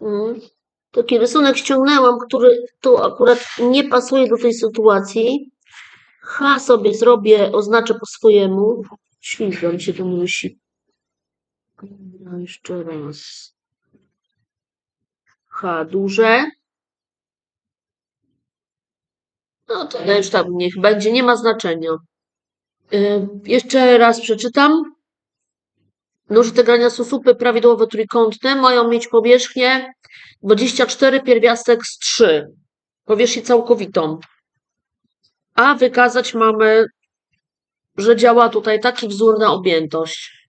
Mm. Taki rysunek ściągnęłam, który tu akurat nie pasuje do tej sytuacji. H sobie zrobię, oznaczę po swojemu. Ślizga mi się to musi. No jeszcze raz. H duże. No to już tam niech będzie, nie ma znaczenia. Y, jeszcze raz przeczytam. Nóże te grania susupy prawidłowo trójkątne mają mieć powierzchnię 24 pierwiastek z 3. Powierzchnię całkowitą. A wykazać mamy, że działa tutaj taki wzór na objętość.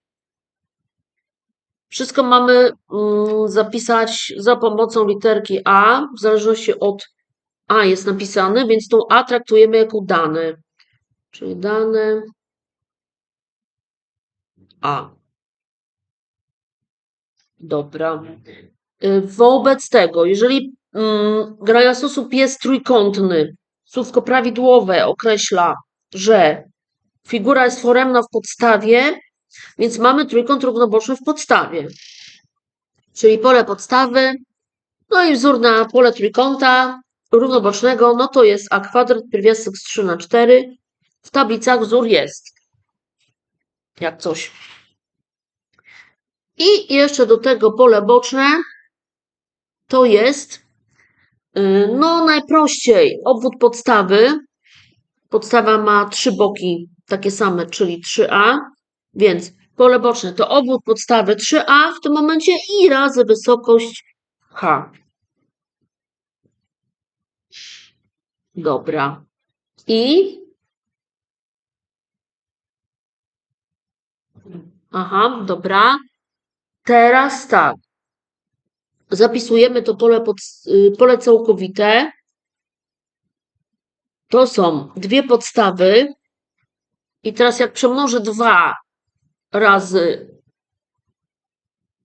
Wszystko mamy mm, zapisać za pomocą literki A, w zależności od A jest napisane, więc tą A traktujemy jako dane. Czyli dane A. Dobra. Y, Wobec tego, jeżeli mm, grajasosób jest trójkątny, słówko prawidłowe określa, że figura jest foremna w podstawie, więc mamy trójkąt równoboczny w podstawie. Czyli pole podstawy, no i wzór na pole trójkąta równobocznego, no to jest a kwadrat pierwiastek z 3 na 4. W tablicach wzór jest. Jak coś. I jeszcze do tego pole boczne to jest y, no najprościej obwód podstawy. Podstawa ma trzy boki takie same, czyli 3a, więc pole boczne to obwód podstawy 3a w tym momencie i razy wysokość h. Dobra. I Aha, dobra. Teraz tak. Zapisujemy to pole, pod, y, pole całkowite. To są dwie podstawy. I teraz jak przemnożę dwa razy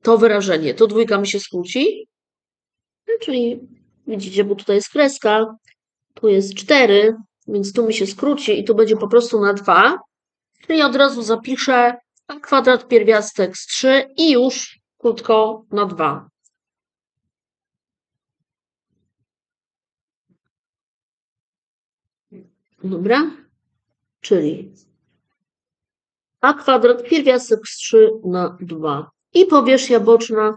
to wyrażenie, to dwójka mi się skróci. No, czyli widzicie, bo tutaj jest kreska, tu jest 4, więc tu mi się skróci i tu będzie po prostu na 2. Czyli od razu zapiszę a kwadrat pierwiastek z 3 i już krótko na 2. Dobra? Czyli a kwadrat pierwiastek z 3 na 2. I powierzchnia boczna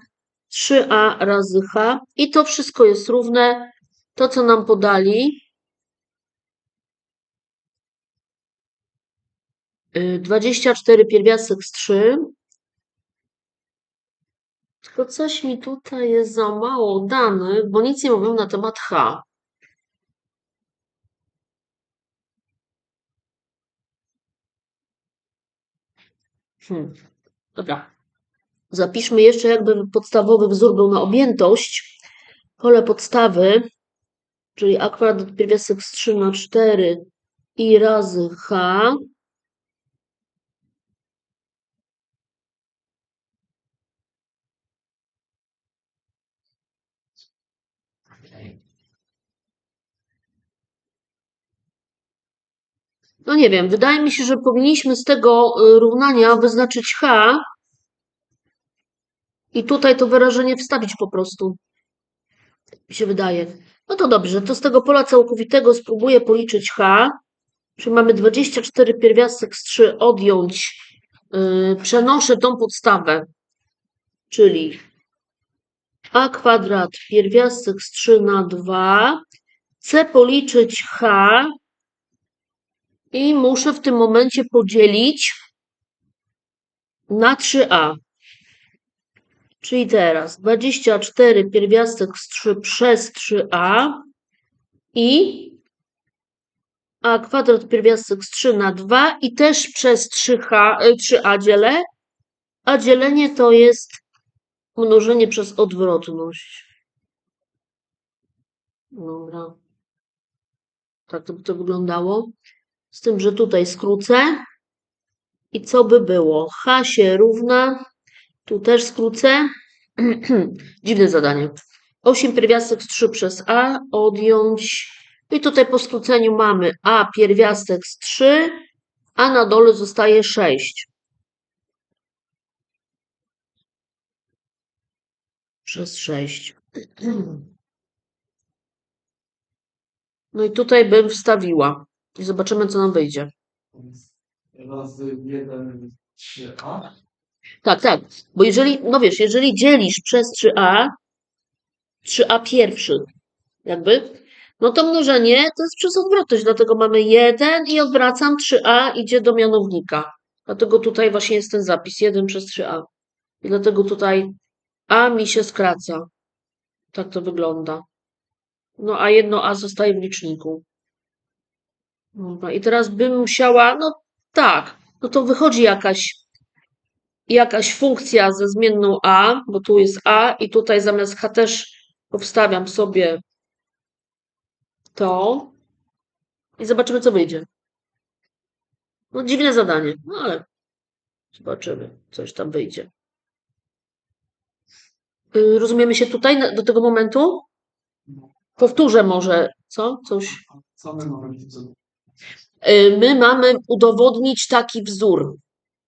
3a razy h. I to wszystko jest równe. To, co nam podali, 24 pierwiastek z 3. Tylko coś mi tutaj jest za mało danych, bo nic nie mówią na temat h. Hmm. Dobra. Zapiszmy jeszcze, jakby podstawowy wzór był na objętość. Pole podstawy, czyli a kwadrat pierwiastek z 3 na 4 i razy h. No nie wiem, wydaje mi się, że powinniśmy z tego y, równania wyznaczyć h i tutaj to wyrażenie wstawić po prostu. Mi się wydaje. No to dobrze, to z tego pola całkowitego spróbuję policzyć h. Czyli mamy 24 pierwiastek z 3 odjąć. Yy, przenoszę tą podstawę, czyli a kwadrat pierwiastek z 3 na 2. Chcę policzyć h i muszę w tym momencie podzielić na 3a. Czyli teraz 24 pierwiastek z 3 przez 3a i a kwadrat pierwiastek z 3 na 2 i też przez 3h, 3a dzielę, a dzielenie to jest mnożenie przez odwrotność. Dobra. Tak to by to wyglądało. Z tym, że tutaj skrócę. I co by było? H się równa. Tu też skrócę. Dziwne zadanie. 8 pierwiastek z 3 przez A odjąć. I tutaj po skróceniu mamy A pierwiastek z 3, a na dole zostaje 6. Przez 6. No i tutaj bym wstawiła. I zobaczymy, co nam wyjdzie. Razy 1, 3a. Tak, tak. Bo jeżeli, no wiesz, jeżeli dzielisz przez 3a, 3a pierwszy, jakby, no to mnożenie to jest przez odwrotność, dlatego mamy 1 i odwracam 3a idzie do mianownika. Dlatego tutaj właśnie jest ten zapis 1 przez 3a. I dlatego tutaj a mi się skraca. Tak to wygląda. No a jedno a zostaje w liczniku. Dobra, i teraz bym musiała, no tak, no to wychodzi jakaś, jakaś funkcja ze zmienną a, bo tu jest a i tutaj zamiast h też powstawiam sobie to i zobaczymy, co wyjdzie. No dziwne zadanie, no ale zobaczymy, coś tam wyjdzie. Y, Rozumiemy się tutaj do tego momentu? Powtórzę może, co? Coś. Co my mamy My mamy udowodnić taki wzór,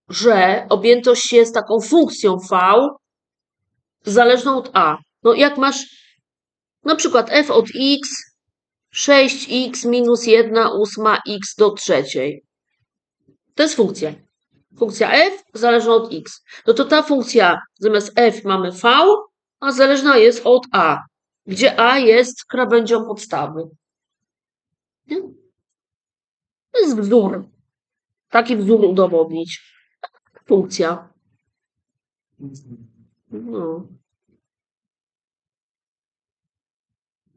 że objętość jest taką funkcją v zależną od a. No jak masz na przykład f od x 6x minus 1 ósma x do trzeciej. To jest funkcja. Funkcja f zależna od x. No to ta funkcja zamiast f mamy v, a zależna jest od a, gdzie a jest krawędzią podstawy. Nie? To jest wzór. Taki wzór udowodnić. Funkcja. No.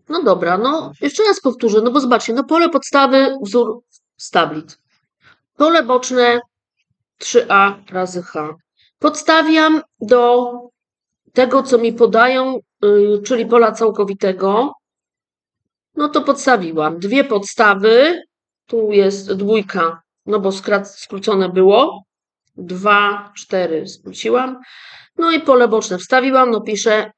No dobra, no jeszcze raz powtórzę, no bo zobaczcie, no pole podstawy, wzór z. Pole boczne 3a razy h. Podstawiam do tego, co mi podają, yy, czyli pola całkowitego. No to podstawiłam. Dwie podstawy. Tu jest dwójka, no bo skrócone było. 2, 4 skróciłam. No i pole boczne wstawiłam. No piszę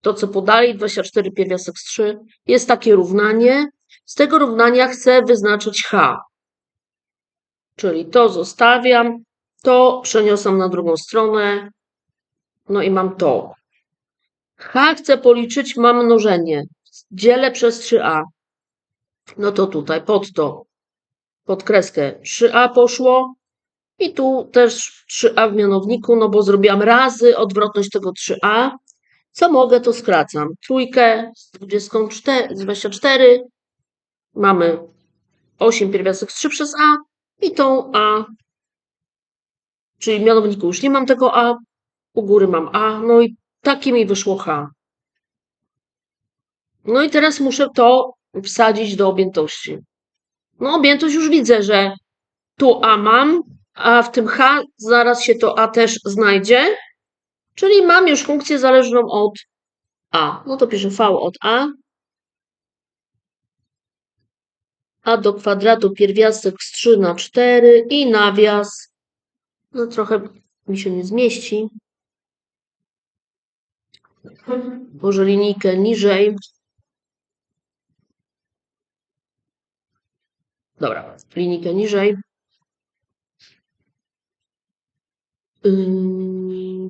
to, co podali, 24 pierwiastek z 3. Jest takie równanie. Z tego równania chcę wyznaczyć h. Czyli to zostawiam, to przeniosam na drugą stronę. No i mam to. H chcę policzyć, mam mnożenie. Dzielę przez 3a. No to tutaj pod to, pod kreskę 3a poszło. I tu też 3a w mianowniku, no bo zrobiłam razy odwrotność tego 3a. Co mogę, to skracam. Trójkę z 24, z 24. Mamy 8 pierwiastek z 3 przez a i tą a. Czyli w mianowniku już nie mam tego a, u góry mam a, no i takie mi wyszło h. No i teraz muszę to wsadzić do objętości. No objętość już widzę, że tu a mam, a w tym h zaraz się to a też znajdzie, czyli mam już funkcję zależną od a. No to piszę v od a. a do kwadratu pierwiastek z 3 na 4 i nawias. No trochę mi się nie zmieści. Może linijkę niżej. Dobra, linijkę niżej.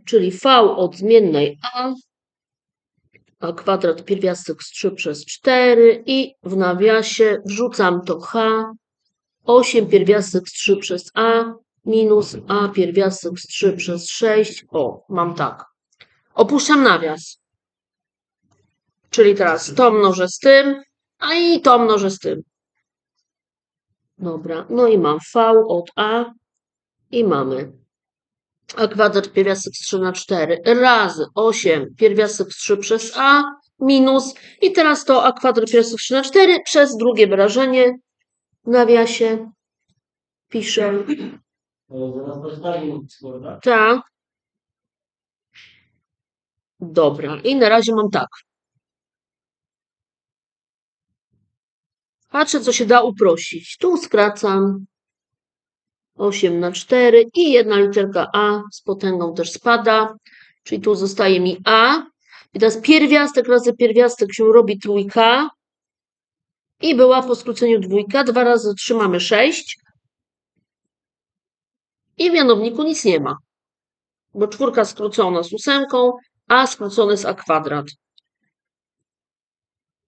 Czyli v od zmiennej a, a kwadrat pierwiastek z 3 przez 4 i w nawiasie wrzucam to h, 8 pierwiastek z 3 przez a minus a pierwiastek z 3 przez 6. O, mam tak. Opuszczam nawias. Czyli teraz to mnożę z tym, a i to mnożę z tym. Dobra, no i mam v od a i mamy. A kwadrat pierwiastek z 3 na 4 razy 8 pierwiastek z 3 przez a minus. I teraz to a kwadrat pierwiastek z 3 na 4 przez drugie wyrażenie. W nawiasie piszę. Tak. Dobra, i na razie mam tak. Patrzę, co się da uprościć. Tu skracam 8 na 4 i jedna literka A z potęgą też spada, czyli tu zostaje mi A. I teraz pierwiastek razy pierwiastek się robi trójka i była po skróceniu dwójka. 2 razy 3 mamy 6 i w mianowniku nic nie ma, bo czwórka skrócona z ósemką, a skrócone z a kwadrat.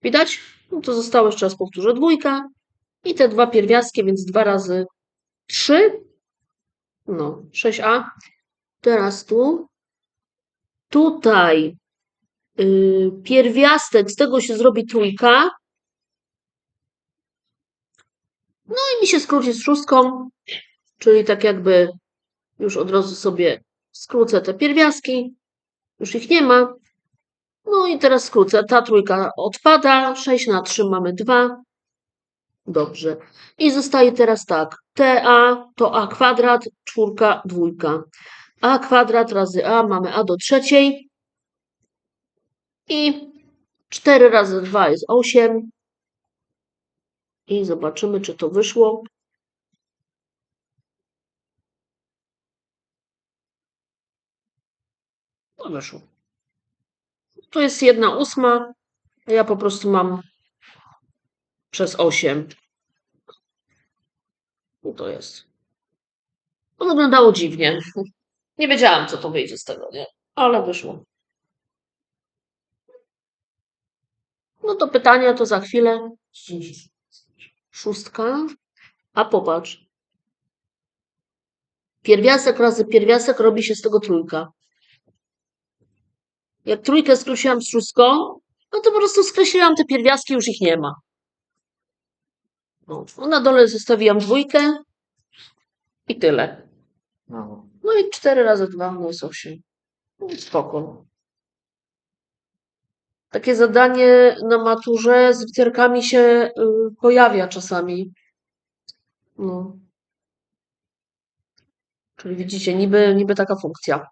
Widać? No to zostało jeszcze raz powtórzę dwójka i te dwa pierwiastki, więc dwa razy trzy. No, 6a. Teraz tu. Tutaj yy, pierwiastek, z tego się zrobi trójka. No i mi się skróci z szóstką, czyli tak jakby już od razu sobie skrócę te pierwiastki. Już ich nie ma. No i teraz skrócę. Ta trójka odpada. 6 na 3 mamy 2. Dobrze. I zostaje teraz tak. TA to a kwadrat, czwórka, dwójka. a kwadrat razy a mamy a do trzeciej. I 4 razy 2 jest 8. I zobaczymy, czy to wyszło. No wyszło. To jest jedna ósma, ja po prostu mam przez 8. I to jest. To wyglądało dziwnie. Nie wiedziałam, co to wyjdzie z tego, nie? Ale wyszło. No to pytania to za chwilę. Szóstka. A popatrz. Pierwiastek razy pierwiastek robi się z tego trójka. Jak trójkę skróciłam z szóstką, no to po prostu skreśliłam te pierwiastki, już ich nie ma. No, no na dole zostawiłam dwójkę i tyle. No, no i 4 razy 2 no jest 8. No spoko. Takie zadanie na maturze z literkami się y, pojawia czasami. No. Czyli widzicie, niby, niby taka funkcja.